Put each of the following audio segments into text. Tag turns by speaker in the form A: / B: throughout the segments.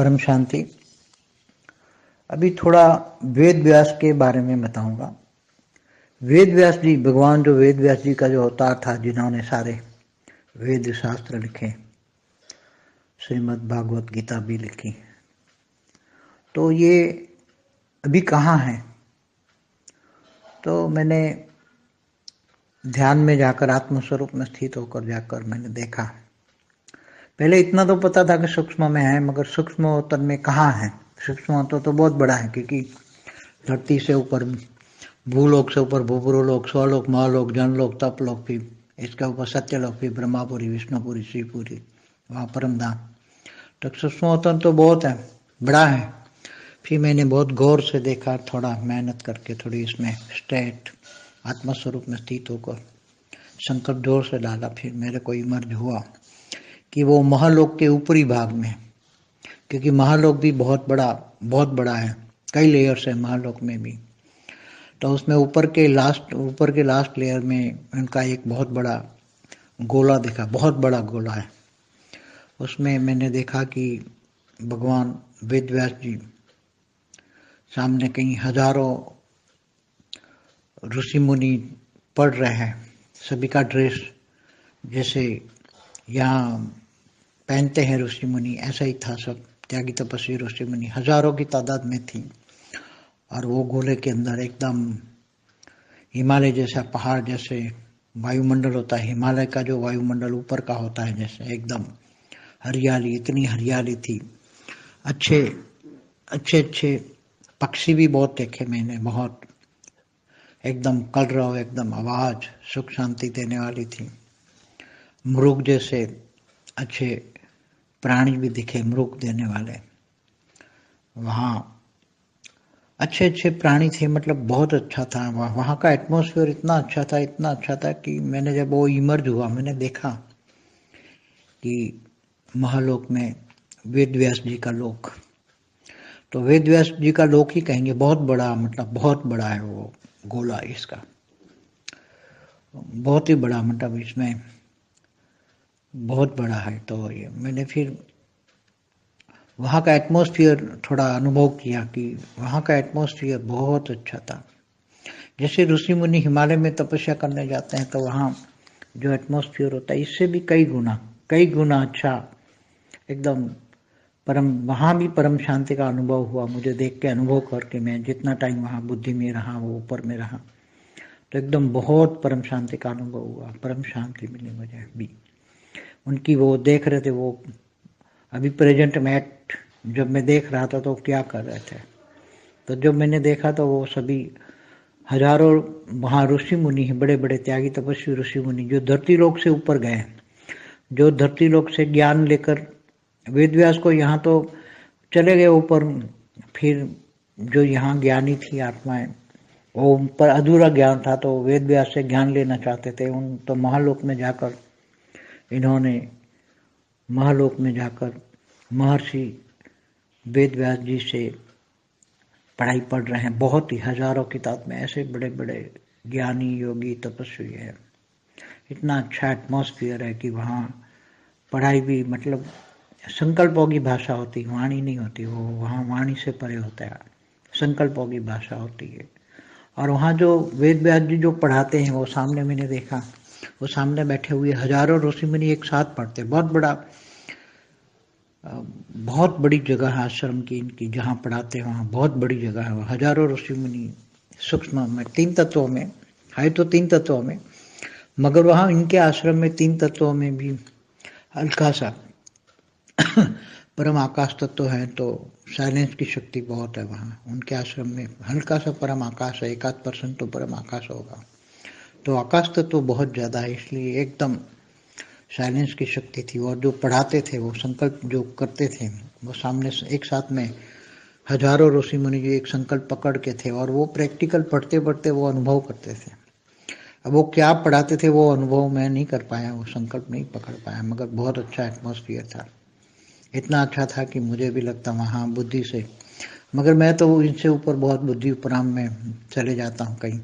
A: परम शांति। अभी थोड़ा वेद व्यास के बारे में बताऊँगा। वेद व्यास जी, भगवान जो वेद व्यास जी का जो अवतार था, जिन्होंने सारे वेद शास्त्र लिखे श्रीमद् भागवत गीता भी लिखी। तो ये अभी कहाँ है? तो मैंने ध्यान में जाकर, आत्मस्वरूप में स्थित होकर जाकर मैंने देखा। पहले इतना तो पता था कि सूक्ष्म में है मगर सूक्ष्म में कहाँ है? सूक्ष्म तो, तो बहुत बड़ा है क्योंकि धरती से ऊपर भूलोक से ऊपर भूपुरलोक स्वलोक महालोक जनलोक तपलोक भी इसके ऊपर सत्यलोक भी ब्रह्मापुरी विष्णुपुरी श्रीपुरी वहाँ परम धाम तो सूक्ष्म तो बहुत है बड़ा है। फिर मैंने बहुत गौर से देखा थोड़ा मेहनत करके थोड़ी इसमें स्ट्रेट आत्मस्वरूप में स्थित होकर संकल्प ज़ोर से डाला फिर मेरे को इमर्ज हुआ। कि वो महालोक के ऊपरी भाग में क्योंकि महालोक भी बहुत बड़ा बहुत बड़ा है। कई लेयर्स है महालोक में भी। तो उसमें ऊपर के लास्ट ऊपर के लास्ट लेयर में उनका एक बहुत बड़ा गोला देखा, बहुत बड़ा गोला है। उसमें मैंने देखा कि भगवान वेद व्यास जी सामने कहीं हज़ारों ऋषि मुनि पढ़ रहे हैं, सभी का ड्रेस जैसे यहाँ पहनते हैं ऋषि मुनि, ऐसा ही था सब। त्यागी तपस्वी ऋषि मुनि हज़ारों की तादाद में थी। और वो गोले के अंदर एकदम हिमालय जैसा पहाड़ जैसे वायुमंडल होता है। हिमालय का जो वायुमंडल ऊपर का होता है जैसे एकदम हरियाली, इतनी हरियाली थी। अच्छे अच्छे अच्छे पक्षी भी बहुत देखे मैंने, बहुत। एकदम कलरव, एकदम आवाज़ सुख शांति देने वाली थी। मृग जैसे अच्छे प्राणी भी दिखे, मृग देने वाले। वहाँ अच्छे अच्छे प्राणी थे मतलब बहुत अच्छा था वहाँ। वहाँ का एटमोसफियर इतना अच्छा था, इतना अच्छा था कि मैंने जब वो इमर्ज हुआ, मैंने देखा कि महालोक में वेद व्यास जी का लोक। तो वेद व्यास जी का लोक ही कहेंगे, बहुत बड़ा मतलब बहुत बड़ा है वो गोला इसका। बहुत ही बड़ा मतलब इसमें बहुत बड़ा है तो ये मैंने फिर वहाँ का एटमॉस्फेयर थोड़ा अनुभव किया कि वहाँ का एटमॉस्फेयर बहुत अच्छा था। जैसे ऋषि मुनि हिमालय में तपस्या करने जाते हैं तो वहाँ जो एटमॉस्फेयर होता है, इससे भी कई गुना कई गुना अच्छा एकदम परम, वहाँ भी परम शांति का अनुभव हुआ मुझे देख के, अनुभव करके मैं जितना टाइम वहाँ बुद्धि में रहा, वो ऊपर में रहा तो एकदम बहुत परम शांति का अनुभव हुआ, परम शांति मिली मुझे भी उनकी वो देख रहे थे, वो अभी प्रेजेंट मैट जब मैं देख रहा था तो क्या कर रहे थे। तो जब मैंने देखा तो वो सभी हज़ारों वहाँ ऋषि मुनि हैं बड़े बड़े त्यागी तपस्वी ऋषि मुनि, जो धरती लोक से ऊपर गए हैं, जो धरती लोक से ज्ञान लेकर वेद व्यास को यहाँ तो चले गए ऊपर, फिर जो यहाँ ज्ञानी थी आत्माएँ, वो पर अधूरा ज्ञान था तो वेद व्यास से ज्ञान लेना चाहते थे, उन तो महालोक में जाकर इन्होंने महालोक में जाकर महर्षि वेद व्यास जी से पढ़ाई पढ़ रहे हैं। बहुत ही हज़ारों किताब में ऐसे बड़े बड़े ज्ञानी, योगी, तपस्वी है। इतना अच्छा एटमोसफियर है कि वहाँ पढ़ाई भी मतलब संकल्पों की भाषा होती, वाणी नहीं होती, वो वहाँ वाणी से परे होता है। संकल्पों की भाषा होती है। और वहाँ जो वेद व्यास जी जो पढ़ाते हैं, वो सामने मैंने देखा वो सामने बैठे हुए हज़ारों ऋषि एक साथ पढ़ते। बहुत बड़ा बहुत बड़ी जगह है आश्रम की इनकी, जहाँ पढ़ाते हैं वहाँ बहुत बड़ी जगह है हज़ारों ऋषि मुनि सूक्ष्म में, तीन तत्वों में, है तो तीन तत्वों में, मगर वहाँ इनके आश्रम में तीन तत्वों में भी हल्का सा परम आकाश तत्व है तो साइलेंस की शक्ति बहुत है वहाँ। उनके आश्रम में हल्का सा परम आकाश है, एकाध परसेंट तो परम आकाश होगा। तो आकाश तत्व तो बहुत ज़्यादा है, इसलिए एकदम साइलेंस की शक्ति थी। और जो पढ़ाते थे, वो संकल्प जो करते थे, वो सामने एक साथ में हज़ारों ऋषि मुनि जी एक संकल्प पकड़ के थे और वो प्रैक्टिकल पढ़ते पढ़ते वो अनुभव करते थे। अब वो क्या पढ़ाते थे, वो अनुभव मैं नहीं कर पाया, वो संकल्प नहीं पकड़ पाया, मगर बहुत अच्छा एटमोसफियर था। इतना अच्छा था कि मुझे भी लगता वहाँ बुद्धि से, मगर मैं तो इनसे ऊपर बहुत बुद्धि उपराम में चले जाता हूँ कहीं।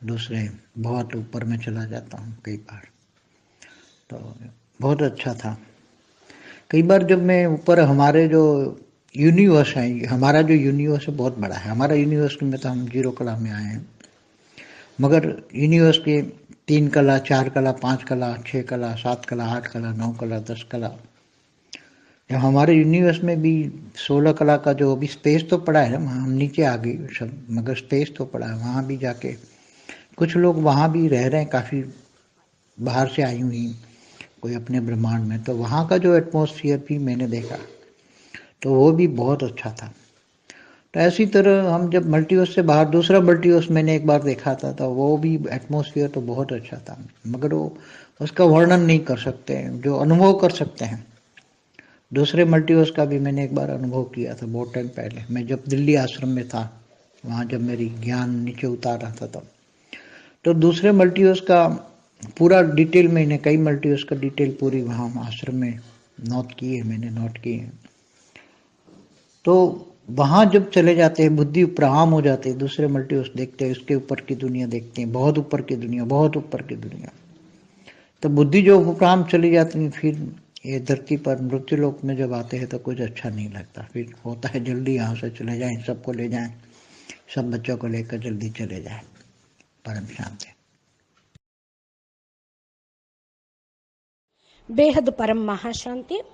A: दूसरे बहुत ऊपर में चला जाता हूँ कई बार। तो बहुत अच्छा था। कई बार जब मैं ऊपर हमारे जो यूनिवर्स है, हमारा जो यूनिवर्स है बहुत बड़ा है। हमारा यूनिवर्स में तो हम ज़ीरो कला में आए हैं। मगर यूनिवर्स के तीन कला, चार कला, पाँच कला छः कला, सात कला, आठ कला, नौ कला, दस कला जब हमारे यूनिवर्स में भी सोलह कला का जो अभी स्पेस तो पड़ा है ना हम नीचे आ गए सब, मगर स्पेस तो पड़ा है। वहाँ भी जाके कुछ लोग वहाँ भी रह रहे हैं, काफ़ी बाहर से आई हुई, कोई अपने ब्रह्मांड में तो वहाँ का जो एटमोसफियर भी मैंने देखा तो वो भी बहुत अच्छा था। तो ऐसी तरह हम जब मल्टीवर्स से बाहर, दूसरा मल्टीवर्स मैंने एक बार देखा था तो वो भी एटमोसफियर तो बहुत अच्छा था, मगर वो उसका वर्णन नहीं कर सकते, जो अनुभव कर सकते हैं। दूसरे मल्टीवर्स का भी मैंने एक बार अनुभव किया था, बहुत टाइम पहले, मैं जब दिल्ली आश्रम में था, वहाँ जब मेरी ज्ञान नीचे उतार रहा था तब। तो दूसरे मल्टीवर्स का पूरा डिटेल मैंने, कई मल्टीवर्स का डिटेल पूरी वहाँ आश्रम में नोट की है, मैंने नोट की है। तो वहाँ जब चले जाते हैं, बुद्धि प्रहाम हो जाते हैं, दूसरे मल्टीवर्स देखते हैं उसके ऊपर की दुनिया देखते हैं, बहुत ऊपर की दुनिया, बहुत ऊपर की दुनिया। तो बुद्धि जो उपराम चली जाती है, फिर ये धरती पर मृत्यु लोक में जब आते हैं तो कुछ अच्छा नहीं लगता। फिर होता है जल्दी यहाँ से चले जाएँ, सबको ले जाएँ, सब बच्चों को लेकर जल्दी चले जाएँ। పరమశాంతి
B: బేహద్ పరం మహాశాంతి.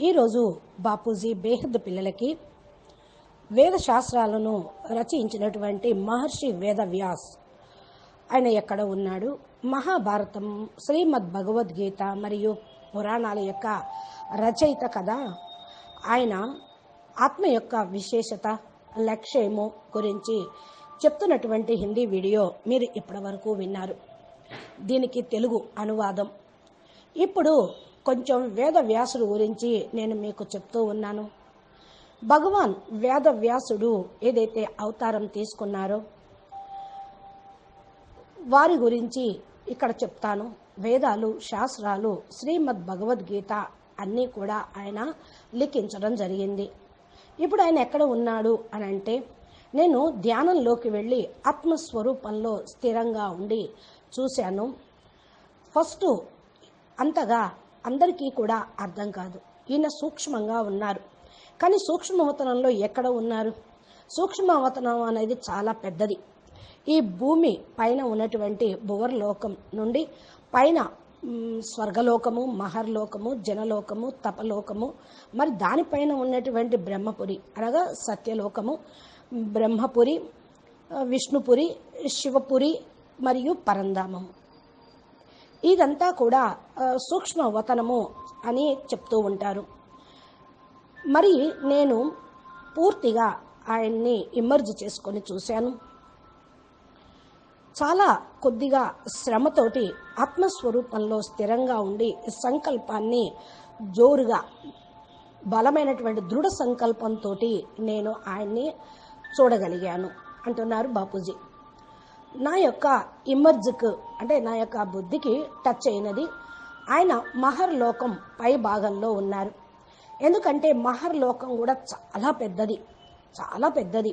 B: ఈరోజు బాపూజీ బేహద్ పిల్లలకి వేద శాస్త్రాలను రచించినటువంటి మహర్షి వేదవ్యాస్. ఆయన ఎక్కడ ఉన్నాడు? మహాభారతం శ్రీమద్ భగవద్గీత మరియు పురాణాల యొక్క రచయిత కదా. ఆయన ఆత్మ యొక్క విశేషత లక్ష్యము గురించి చెప్తున్నటువంటి హిందీ వీడియో మీరు ఇప్పటివరకు విన్నారు. దీనికి తెలుగు అనువాదం. ఇప్పుడు కొంచెం వేద వ్యాసుడు గురించి నేను మీకు చెప్తూ ఉన్నాను. భగవాన్ వేద వ్యాసుడు ఏదైతే అవతారం తీసుకున్నారో వారి గురించి ఇక్కడ చెప్తాను. వేదాలు శాస్త్రాలు శ్రీమద్ భగవద్గీత అన్నీ కూడా ఆయన లిఖించడం జరిగింది. ఇప్పుడు ఆయన ఎక్కడ ఉన్నాడు అని అంటే నేను ధ్యానంలోకి వెళ్ళి ఆత్మస్వరూపంలో స్థిరంగా ఉండి చూశాను. ఫస్ట్ అంతగా అందరికీ కూడా అర్థం కాదు. ఈయన సూక్ష్మంగా ఉన్నారు. కానీ సూక్ష్మవతనంలో ఎక్కడ ఉన్నారు? సూక్ష్మవతనం అనేది చాలా పెద్దది. ఈ భూమి పైన ఉన్నటువంటి భువర్లోకం నుండి పైన స్వర్గలోకము మహర్లోకము జనలోకము తపలోకము మరి దానిపైన ఉన్నటువంటి బ్రహ్మపురి అనగా సత్యలోకము బ్రహ్మపురి విష్ణుపురి శివపురి మరియు పరంధామము ఇదంతా కూడా సూక్ష్మవతనము అని చెప్తూ ఉంటారు. మరి నేను పూర్తిగా ఆయన్ని ఇమర్జ్ చేసుకొని చూశాను. చాలా కొద్దిగా శ్రమతోటి ఆత్మస్వరూపంలో స్థిరంగా ఉండి సంకల్పాన్ని జోరుగా బలమైనటువంటి దృఢ సంకల్పంతో నేను ఆయన్ని చూడగలిగాను అంటున్నారు బాపూజీ. నా యొక్క ఇమర్జ్కు అంటే నా యొక్క బుద్ధికి టచ్ అయినది ఆయన మహర్ లోకం పై భాగంలో ఉన్నారు. ఎందుకంటే మహర్ లోకం కూడా చాలా పెద్దది చాలా పెద్దది.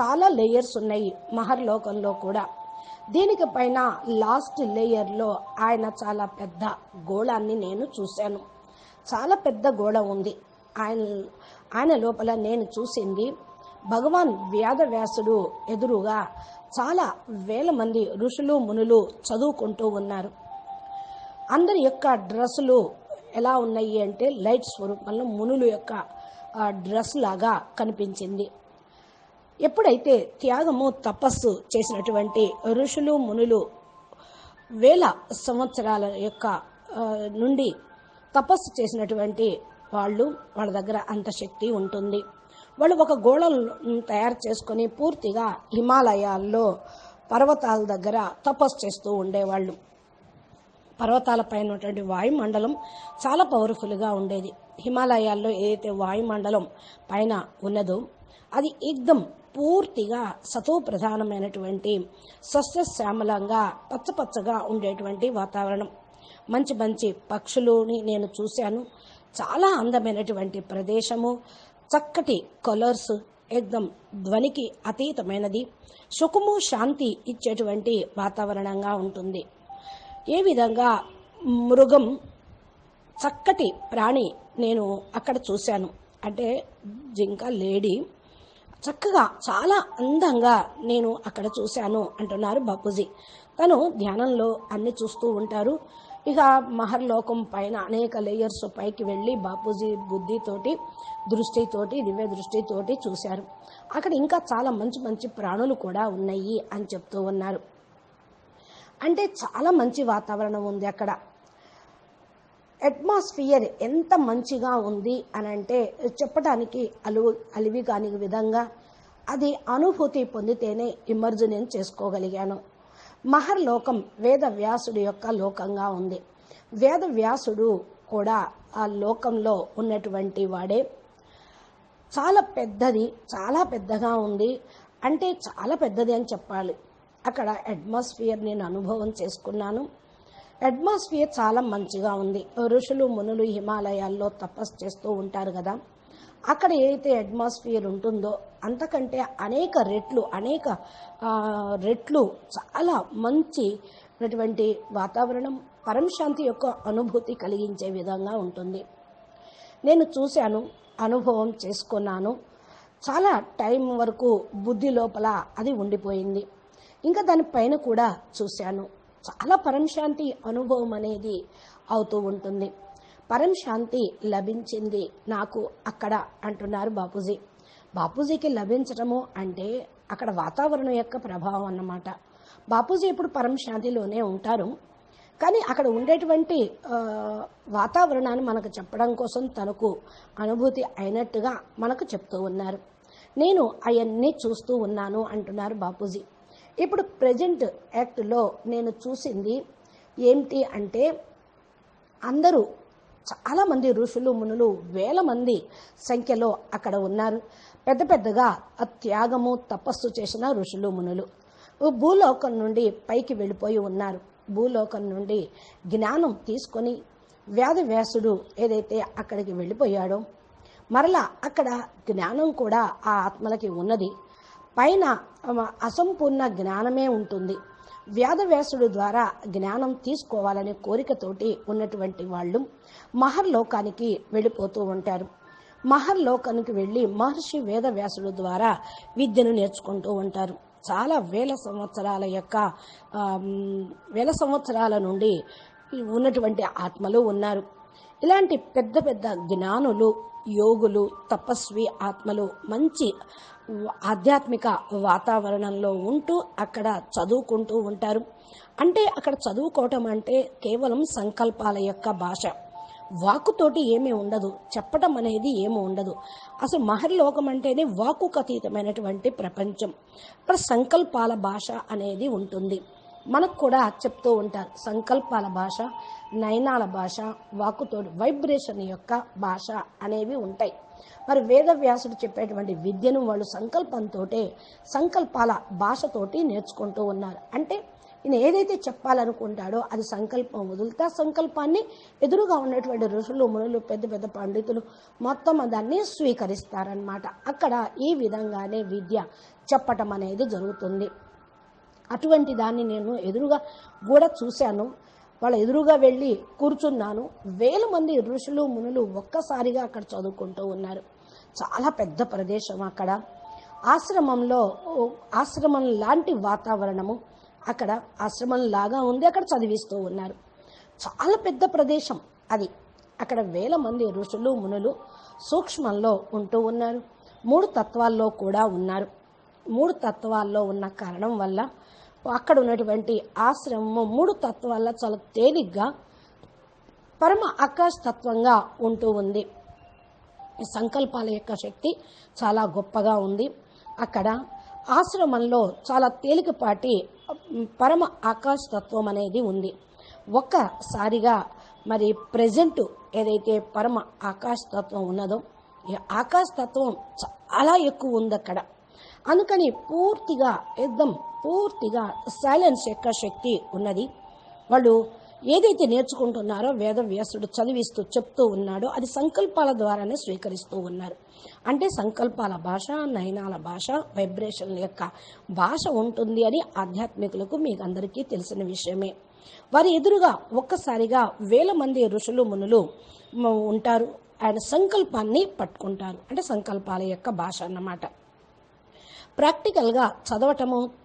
B: చాలా లేయర్స్ ఉన్నాయి మహర్ లోకంలో కూడా. దీనికి పైన లాస్ట్ లేయర్లో ఆయన చాలా పెద్ద గోళాన్ని నేను చూశాను. చాలా పెద్ద గోడ ఉంది. ఆయన ఆయన లోపల నేను చూసింది భగవాన్ వ్యాధవ్యాసుడు ఎదురుగా చాలా వేల మంది ఋషులు మునులు చదువుకుంటూ ఉన్నారు. అందరి యొక్క డ్రెస్సులు ఎలా ఉన్నాయి అంటే లైట్ స్వరూపంలో మునులు యొక్క డ్రెస్ లాగా కనిపించింది. ఎప్పుడైతే త్యాగము తపస్సు చేసినటువంటి ఋషులు మునులు వేల సంవత్సరాల యొక్క నుండి తపస్సు చేసినటువంటి వాళ్ళు వాళ్ళ దగ్గర అంత శక్తి ఉంటుంది. వాళ్ళు ఒక గోళను తయారు చేసుకొని పూర్తిగా హిమాలయాల్లో పర్వతాల దగ్గర తపస్సు చేస్తూ ఉండేవాళ్ళు. పర్వతాలపైన ఉన్నటువంటి వాయుమండలం చాలా పవర్ఫుల్గా ఉండేది. హిమాలయాల్లో ఏదైతే వాయుమండలం పైన ఉన్నదో అది ఏకదం పూర్తిగా సతో ప్రధానమైనటువంటి సస్యశ్యామలంగా పచ్చపచ్చగా ఉండేటువంటి వాతావరణం. మంచి మంచి పక్షులని నేను చూశాను. చాలా అందమైనటువంటి ప్రదేశము చక్కటి కలర్స్ ఎగ్దం ధ్వనికి అతీతమైనది. సుఖము శాంతి ఇచ్చేటువంటి వాతావరణంగా ఉంటుంది. ఏ విధంగా మృగం చక్కటి ప్రాణి నేను అక్కడ చూశాను. అంటే జింక లేడీ చక్కగా చాలా అందంగా నేను అక్కడ చూశాను అంటున్నారు బాపూజీ. తను ధ్యానంలో అన్ని చూస్తూ ఉంటారు. ఇక మహర్లోకం పైన అనేక లేయర్స్ పైకి వెళ్ళి బాపూజీ బుద్ధితోటి దృష్టితోటి దివ్య దృష్టితోటి చూశారు. అక్కడ ఇంకా చాలా మంచి మంచి ప్రాణులు కూడా ఉన్నాయి అని చెప్తూ ఉన్నారు. అంటే చాలా మంచి వాతావరణం ఉంది అక్కడ. అట్మాస్ఫియర్ ఎంత మంచిగా ఉంది అని అంటే చెప్పడానికి అలువు అలివి కాని విధంగా అది అనుభూతి పొందితేనే ఇమర్జ్ నేను చేసుకోగలిగాను. మహర్లోకం వేద వ్యాసుడి యొక్క లోకంగా ఉంది. వేద వ్యాసుడు కూడా ఆ లోకంలో ఉన్నటువంటి వాడే. చాలా పెద్దది చాలా పెద్దగా ఉంది. అంటే చాలా పెద్దది అని చెప్పాలి. అక్కడ అట్మాస్ఫియర్ నేను అనుభవం చేసుకున్నాను. అట్మాస్ఫియర్ చాలా మంచిగా ఉంది. ఋషులు మునులు హిమాలయాల్లో తపస్సు చేస్తూ ఉంటారు కదా. అక్కడ ఏదైతే అట్మాస్ఫియర్ ఉంటుందో అంతకంటే అనేక రెట్లు అనేక రెట్లు చాలా మంచి అటువంటి వాతావరణం పరంశాంతి యొక్క అనుభూతి కలిగించే విధంగా ఉంటుంది. నేను చూశాను అనుభవం చేసుకున్నాను. చాలా టైం వరకు బుద్ధి లోపల అది ఉండిపోయింది. ఇంకా దానిపైన కూడా చూశాను. చాలా పరంశాంతి అనుభవం అనేది అవుతూ ఉంటుంది. పరం శాంతి లభించింది నాకు అక్కడ అంటున్నారు బాపూజీ. బాపూజీకి లభించటము అంటే అక్కడ వాతావరణం యొక్క ప్రభావం అన్నమాట. బాపూజీ ఇప్పుడు పరం శాంతిలోనే ఉంటారు. కానీ అక్కడ ఉండేటువంటి వాతావరణాన్ని మనకు చెప్పడం కోసం తనకు అనుభూతి అయినట్టుగా మనకు చెప్తూ ఉన్నారు. నేను అవన్నీ చూస్తూ ఉన్నాను అంటున్నారు బాపూజీ. ఇప్పుడు ప్రజెంట్ యాక్ట్లో నేను చూసింది ఏమిటి అంటే అందరూ చాలామంది ఋషులు మునులు వేల మంది సంఖ్యలో అక్కడ ఉన్నారు. పెద్ద పెద్దగా త్యాగము తపస్సు చేసిన ఋషులు మునులు. భూలోకం నుండి పైకి వెళ్ళిపోయి ఉన్నారు. భూలోకం నుండి జ్ఞానం తీసుకొని వ్యాధవ్యాసుడు ఏదైతే అక్కడికి వెళ్ళిపోయాడో మరలా అక్కడ జ్ఞానం కూడా ఆ ఆత్మలకి ఉన్నది. పైన అసంపూర్ణ జ్ఞానమే ఉంటుంది. వ్యాధవ్యాసుడు ద్వారా జ్ఞానం తీసుకోవాలనే కోరికతోటి ఉన్నటువంటి వాళ్ళు మహర్లోకానికి వెళ్ళిపోతూ ఉంటారు. మహర్లోకానికి వెళ్ళి మహర్షి వేదవ్యాసుడు ద్వారా విద్యను నేర్చుకుంటూ ఉంటారు. చాలా వేల సంవత్సరాల యొక్క వేల సంవత్సరాల నుండి ఉన్నటువంటి ఆత్మలు ఉన్నారు. ఇలాంటి పెద్ద పెద్ద జ్ఞానులు యోగులు తపస్వి ఆత్మలు మంచి ఆధ్యాత్మిక వాతావరణంలో ఉంటూ అక్కడ చదువుకుంటూ ఉంటారు. అంటే అక్కడ చదువుకోవటం అంటే కేవలం సంకల్పాల యొక్క భాష. వాక్కుతోటి ఏమీ ఉండదు. చెప్పటం అనేది ఏమీ ఉండదు. అసలు మహర్లోకం అంటేనే వాక్కుకు అతీతమైనటువంటి ప్రపంచం. అక్కడ సంకల్పాల భాష అనేది ఉంటుంది. మనకు కూడా చెప్తూ ఉంటారు. సంకల్పాల భాష నయనాల భాష వాకుతోడు వైబ్రేషన్ యొక్క భాష అనేవి ఉంటాయి. మరి వేదవ్యాసుడు చెప్పేటువంటి విద్యను వాళ్ళు సంకల్పంతో సంకల్పాల భాషతోటి నేర్చుకుంటూ ఉన్నారు. అంటే ఈయన ఏదైతే చెప్పాలనుకుంటాడో అది సంకల్పం వదులుతా సంకల్పాన్ని ఎదురుగా ఉన్నటువంటి ఋషులు మునులు పెద్ద పెద్ద పండితులు మొత్తం దాన్ని స్వీకరిస్తారనమాట అక్కడ ఈ విధంగానే విద్య చెప్పటం అనేది జరుగుతుంది. అటువంటి దాన్ని నేను ఎదురుగా కూడా చూశాను. వాళ్ళ ఎదురుగా వెళ్ళి కూర్చున్నాను. వేల మంది ఋషులు మునులు ఒక్కసారిగా అక్కడ చదువుకుంటూ ఉన్నారు. చాలా పెద్ద ప్రదేశం అక్కడ. ఆశ్రమంలో ఆశ్రమం లాంటి వాతావరణము అక్కడ. ఆశ్రమం లాగా ఉంది అక్కడ చదివిస్తూ ఉన్నారు. చాలా పెద్ద ప్రదేశం అది. అక్కడ వేల మంది ఋషులు మునులు సూక్ష్మంలో ఉంటూ ఉన్నారు. మూడు తత్వాల్లో కూడా ఉన్నారు. మూడు తత్వాల్లో ఉన్న కారణం వల్ల అక్కడ ఉన్నటువంటి ఆశ్రమము మూడు తత్వాల్లో చాలా తేలిగ్గా పరమ ఆకాశ తత్వంగా ఉంటూ ఉంది. సంకల్పాల యొక్క శక్తి చాలా గొప్పగా ఉంది. అక్కడ ఆశ్రమంలో చాలా తేలికపాటి పరమ ఆకాశ తత్వం అనేది ఉంది. ఒక్కసారిగా మరి ప్రజెంట్ ఏదైతే పరమ ఆకాశ తత్వం ఉన్నదో ఈ ఆకాశ తత్వం చాలా ఎక్కువ ఉంది అక్కడ. అందుకని పూర్తిగా యుద్ధం పూర్తిగా సైలెన్స్ యొక్క శక్తి ఉన్నది. వాళ్ళు ఏదైతే నేర్చుకుంటున్నారో వేదవ్యాసుడు చదివిస్తూ చెప్తూ ఉన్నాడో. అది సంకల్పాల ద్వారానే స్వీకరిస్తూ ఉన్నారు. అంటే సంకల్పాల భాష నయనాల భాష వైబ్రేషన్ యొక్క భాష ఉంటుంది అని ఆధ్యాత్మికులకు మీకు అందరికీ తెలిసిన విషయమే. వారి ఎదురుగా ఒక్కసారిగా వేల మంది ఋషులు మునులు ఉంటారు. ఆయన సంకల్పాన్ని పట్టుకుంటారు. అంటే సంకల్పాల యొక్క భాష అన్నమాట. ప్రాక్టికల్గా చదవటము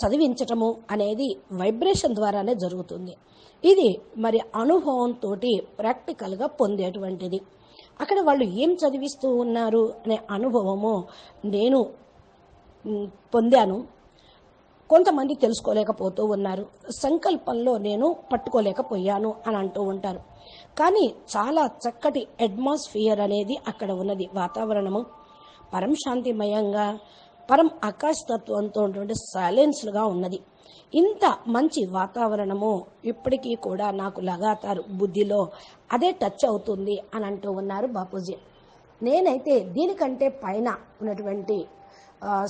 B: చదివించటము అనేది వైబ్రేషన్ ద్వారానే జరుగుతుంది. ఇది మరి అనుభవంతో ప్రాక్టికల్గా పొందేటువంటిది. అక్కడ వాళ్ళు ఏం చదివిస్తూ ఉన్నారు అనే అనుభవము నేను పొందాను. కొంతమంది తెలుసుకోలేకపోతూ ఉన్నారు. సంకల్పంలో నేను పట్టుకోలేకపోయాను అని అంటూ ఉంటారు. కానీ చాలా చక్కటి అట్మాస్ఫియర్ అనేది అక్కడ ఉన్నది వాతావరణము. పరంశాంతిమయంగా పరం ఆకాశతత్వంతో ఉన్నటువంటి సైలెన్స్గా ఉన్నది. ఇంత మంచి వాతావరణము ఇప్పటికీ కూడా నాకు లగాతారు బుద్ధిలో అదే టచ్ అవుతుంది అని అంటూ ఉన్నారు బాపూజీ. నేనైతే దీనికంటే పైన ఉన్నటువంటి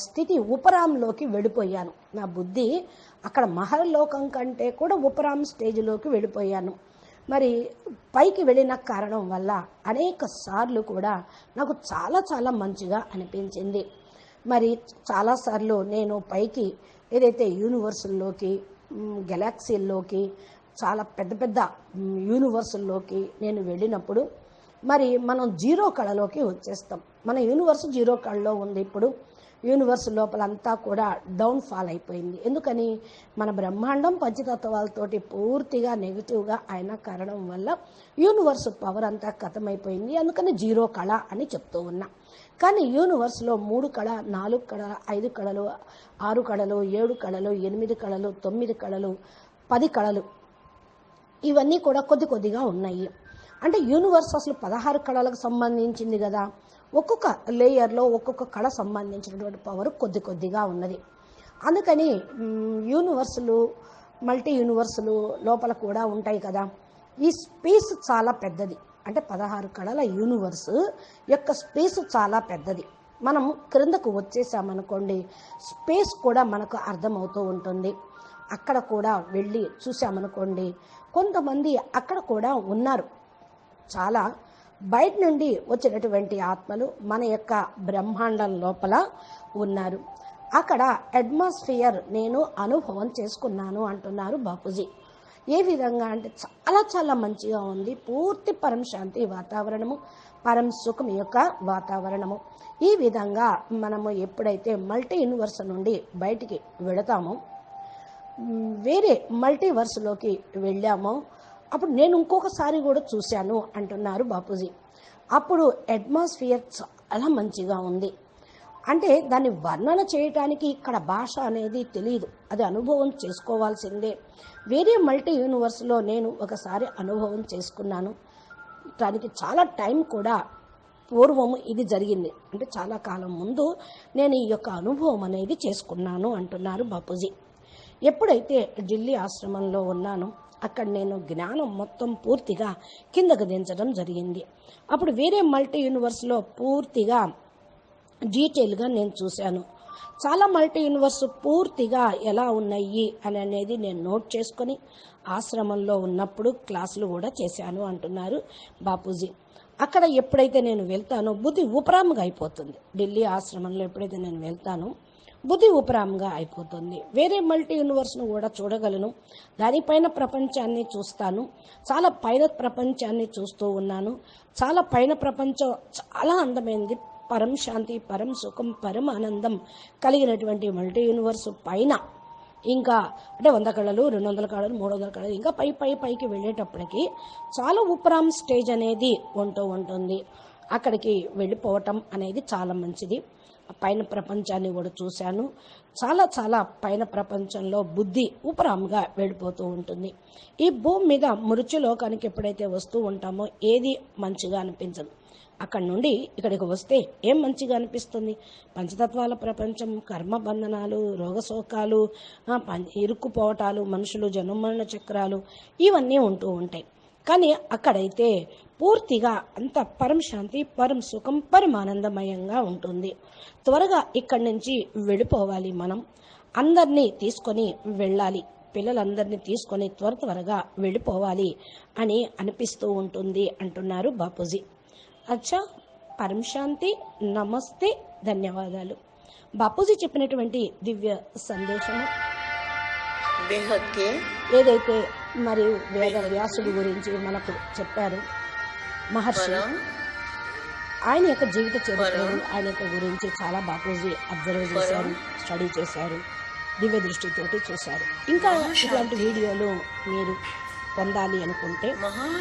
B: స్థితి ఉపరాంలోకి వెళ్ళిపోయాను. నా బుద్ధి అక్కడ మహర్లోకం కంటే కూడా ఉపరాం స్టేజ్లోకి వెళ్ళిపోయాను. మరి పైకి వెళ్ళిన కారణం వల్ల అనేక సార్లు కూడా నాకు చాలా చాలా మంచిగా అనిపించింది. మరి చాలాసార్లు నేను పైకి ఏదైతే యూనివర్సుల్లోకి గెలాక్సీల్లోకి చాలా పెద్ద పెద్ద యూనివర్సుల్లోకి నేను వెళ్ళినప్పుడు మరి మనం జీరో కళలోకి వచ్చేస్తాం. మన యూనివర్స్ జీరో కళలో ఉంది ఇప్పుడు. యూనివర్స్ లోపల అంతా కూడా డౌన్ ఫాల్ అయిపోయింది. ఎందుకని? మన బ్రహ్మాండం పంచతత్వాలతోటి పూర్తిగా నెగిటివ్గా అయిన కారణం వల్ల యూనివర్స్ పవర్ అంతా కథమైపోయింది. అందుకని జీరో కళ అని చెప్తూ ఉన్నా. కానీ యూనివర్స్లో మూడు కళ నాలుగు కళ ఐదు కళలు ఆరు కళలు ఏడు కళలు ఎనిమిది కళలు తొమ్మిది కళలు పది కళలు. ఇవన్నీ కూడా కొద్ది కొద్దిగా ఉన్నాయి. అంటే యూనివర్స్ అసలు పదహారు కళలకు సంబంధించింది కదా. ఒక్కొక్క లేయర్లో ఒక్కొక్క కళ సంబంధించినటువంటి పవర్ కొద్ది కొద్దిగా ఉన్నది. అందుకని యూనివర్సులు మల్టీ యూనివర్సులు లోపల కూడా ఉంటాయి కదా. ఈ స్పేస్ చాలా పెద్దది. అంటే పదహారు కళల యూనివర్స్ యొక్క స్పేస్ చాలా పెద్దది. మనం క్రిందకు వచ్చేసామనుకోండి స్పేస్ కూడా మనకు అర్థమవుతూ ఉంటుంది. అక్కడ కూడా వెళ్ళి చూసామనుకోండి కొంతమంది అక్కడ కూడా ఉన్నారు. చాలా బయట నుండి వచ్చినటువంటి ఆత్మలు మన యొక్క బ్రహ్మాండం లోపల ఉన్నారు. అక్కడ అట్మాస్ఫియర్ నేను అనుభవం చేసుకున్నాను అంటున్నారు బాపూజీ. ఏ విధంగా అంటే చాలా చాలా మంచిగా ఉంది. పూర్తి పరం శాంతి వాతావరణము పరం సుఖం యొక్క వాతావరణము. ఈ విధంగా మనము ఎప్పుడైతే మల్టీ యూనివర్స్ నుండి బయటికి వెళతామో వేరే మల్టీవర్స్లోకి వెళ్ళామో అప్పుడు నేను ఇంకొకసారి కూడా చూశాను అంటున్నారు బాపూజీ. అప్పుడు అట్మాస్ఫియర్ చాలా మంచిగా ఉంది. అంటే దాన్ని వర్ణన చేయటానికి ఇక్కడ భాష అనేది తెలియదు అది అనుభవం చేసుకోవాల్సిందే. వేరే మల్టీ యూనివర్స్లో నేను ఒకసారి అనుభవం చేసుకున్నాను. దానికి చాలా టైం కూడా పూర్వం ఇది జరిగింది. అంటే చాలా కాలం ముందు నేను ఈ యొక్క అనుభవం అనేది చేసుకున్నాను అంటున్నారు బాపూజీ. ఎప్పుడైతే ఢిల్లీ ఆశ్రమంలో ఉన్నానో అక్కడ నేను జ్ఞానం మొత్తం పూర్తిగా కిందకు దించడం జరిగింది. అప్పుడు వేరే మల్టీ యూనివర్స్లో పూర్తిగా డీటెయిల్గా నేను చూశాను. చాలా మల్టీ యూనివర్స్ పూర్తిగా ఎలా ఉన్నాయి అని అనేది నేను నోట్ చేసుకొని ఆశ్రమంలో ఉన్నప్పుడు క్లాసులు కూడా చేశాను అంటున్నారు బాపూజీ. అక్కడ ఎప్పుడైతే నేను వెళ్తానో బుద్ధి ఉపరాముగా అయిపోతుంది. ఢిల్లీ ఆశ్రమంలో ఎప్పుడైతే నేను వెళ్తానో బుద్ధి ఉపరాముగా అయిపోతుంది. వేరే మల్టీ యూనివర్స్ను కూడా చూడగలను. దానిపైన ప్రపంచాన్ని చూస్తాను. చాలా పైన ప్రపంచాన్ని చూస్తూ ఉన్నాను. చాలా పైన ప్రపంచం చాలా అందమైనది పరం శాంతి పరం సుఖం పరం ఆనందం కలిగినటువంటి మల్టీ యూనివర్స్ పైన ఇంకా అంటే వంద కళలు రెండు వందల కళలు మూడు వందల కళలు ఇంకా పై పై పైకి వెళ్ళేటప్పటికి చాలా ఉపరామ్ స్టేజ్ అనేది ఉంటూ ఉంటుంది. అక్కడికి వెళ్ళిపోవటం అనేది చాలా మంచిది. పైన ప్రపంచాన్ని కూడా చూశాను. చాలా చాలా పైన ప్రపంచంలో బుద్ధి ఉపరామ్గా వెళ్ళిపోతూ ఉంటుంది. ఈ భూమి మీద మృత్యులోకానికి ఎప్పుడైతే వస్తూ ఉంటామో ఏది మంచిగా అనిపించదు. అక్కడి నుండి ఇక్కడికి వస్తే ఏం మంచిగా అనిపిస్తుంది? పంచతత్వాల ప్రపంచం కర్మ బంధనాలు రోగశోకాలు ఇరుక్కుపోవటాలు మనుషులు జన్మరణ చక్రాలు ఇవన్నీ ఉంటూ ఉంటాయి. కానీ అక్కడైతే పూర్తిగా అంత పరంశాంతి పరం సుఖం పరమానందమయంగా ఉంటుంది. త్వరగా ఇక్కడి నుంచి వెళ్ళిపోవాలి మనం. అందరినీ తీసుకొని వెళ్ళాలి. పిల్లలందరినీ తీసుకొని త్వర త్వరగా వెళ్ళిపోవాలి అని అనిపిస్తూ ఉంటుంది అంటున్నారు బాపూజీ. అచ్చా పరం శాంతి నమస్తే ధన్యవాదాలు. బాపూజీ చెప్పినటువంటి దివ్య సందేశము. ఏదైతే మరియు వేద వ్యాసుడి గురించి మనకు చెప్పారు. మహర్షి ఆయన యొక్క జీవిత చరిత్రలు ఆయన యొక్క గురించి చాలా బాపూజీ అబ్జర్వ్ చేశారు స్టడీ చేశారు దివ్య దృష్టితోటి చూశారు. ఇంకా ఇట్లాంటి వీడియోలు మీరు పొందాలి అనుకుంటే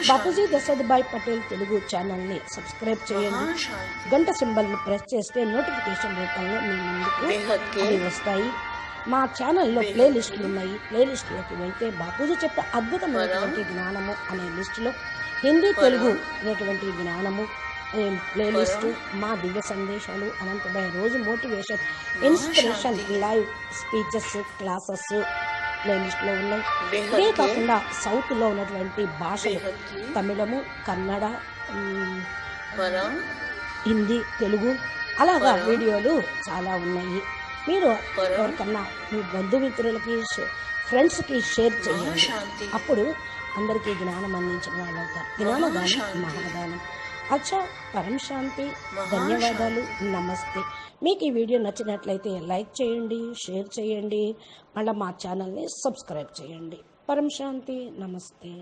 B: బాపూజీ దశరథభాయ్ పటేల్ తెలుగు ఛానల్ని సబ్స్క్రైబ్ చేయండి. గంట సింబల్ని ప్రెస్ చేస్తే నోటిఫికేషన్ రూపంలో మీ ముందుకు వస్తాయి. మా ఛానల్లో ప్లే లిస్టులు ఉన్నాయి ప్లే లిస్టులోకి వెళ్తే బాపూజీ చెప్పే అద్భుతమైనటువంటి జ్ఞానము అనే లిస్టులో హిందీ తెలుగు అనేటువంటి జ్ఞానము అనే ప్లే లిస్టు మా దివ్య సందేశాలు అనంతభాయ్ రోజు motivation inspiration live speeches classes play లిస్టులో ఉన్నాయి ఇదే కాకుండా సౌత్లో ఉన్నటువంటి భాషలు తమిళము కన్నడ హిందీ తెలుగు అలాగా వీడియోలు చాలా ఉన్నాయి. మీరు ఎవరికన్నా మీ బంధుమిత్రులకి ఫ్రెండ్స్కి షేర్ చేయండి. అప్పుడు అందరికీ జ్ఞానం అందించిన వాళ్ళు అవుతారు జ్ఞానదానం మహాదానం. అచ్చా పరం శాంతి. ధన్యవాదాలు. నమస్తే. మీకు ఈ వీడియో నచ్చినట్లయితే లైక్ చేయండి షేర్ చేయండి. మళ్ళీ మా ఛానల్ని సబ్స్క్రైబ్ చేయండి. పరం శాంతి. నమస్తే.